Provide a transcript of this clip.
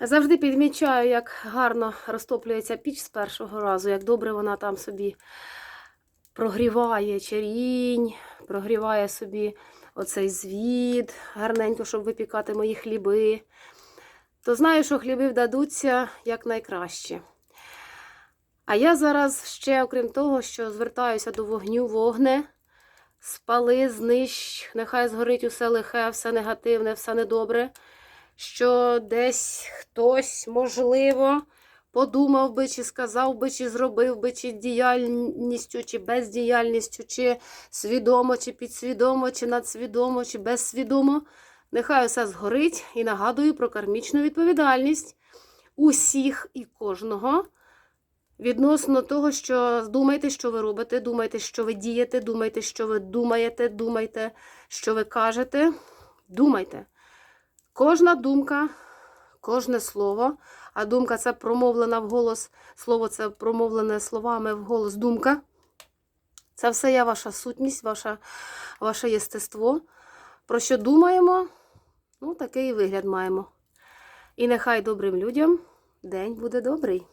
Завжди підмічаю, як гарно розтоплюється піч з першого разу, як добре вона там собі прогріває черінь, прогріває собі оцей звід, гарненько, щоб випікати мої хліби. То знаю, що хліби вдадуться як найкраще. А я зараз ще, окрім того, що звертаюся до вогню, вогне, спали, знищ, нехай згорить усе лихе, все негативне, все недобре, що десь хтось, можливо, подумав би, чи сказав би, чи зробив би, чи діяльністю, чи бездіяльністю, чи свідомо, чи підсвідомо, чи надсвідомо, чи безсвідомо. Нехай усе згорить і нагадую про кармічну відповідальність усіх і кожного. Відносно того, що думайте, що ви робите, думайте, що ви дієте, думайте, що ви думаєте, думайте, що ви кажете. Думайте. Кожна думка, кожне слово, а думка це промовлена вголос, слово це промовлене словами вголос думка. Це все є ваша сутність, ваша, ваше єстество. Про що думаємо, ну, такий вигляд маємо. І нехай добрим людям день буде добрий.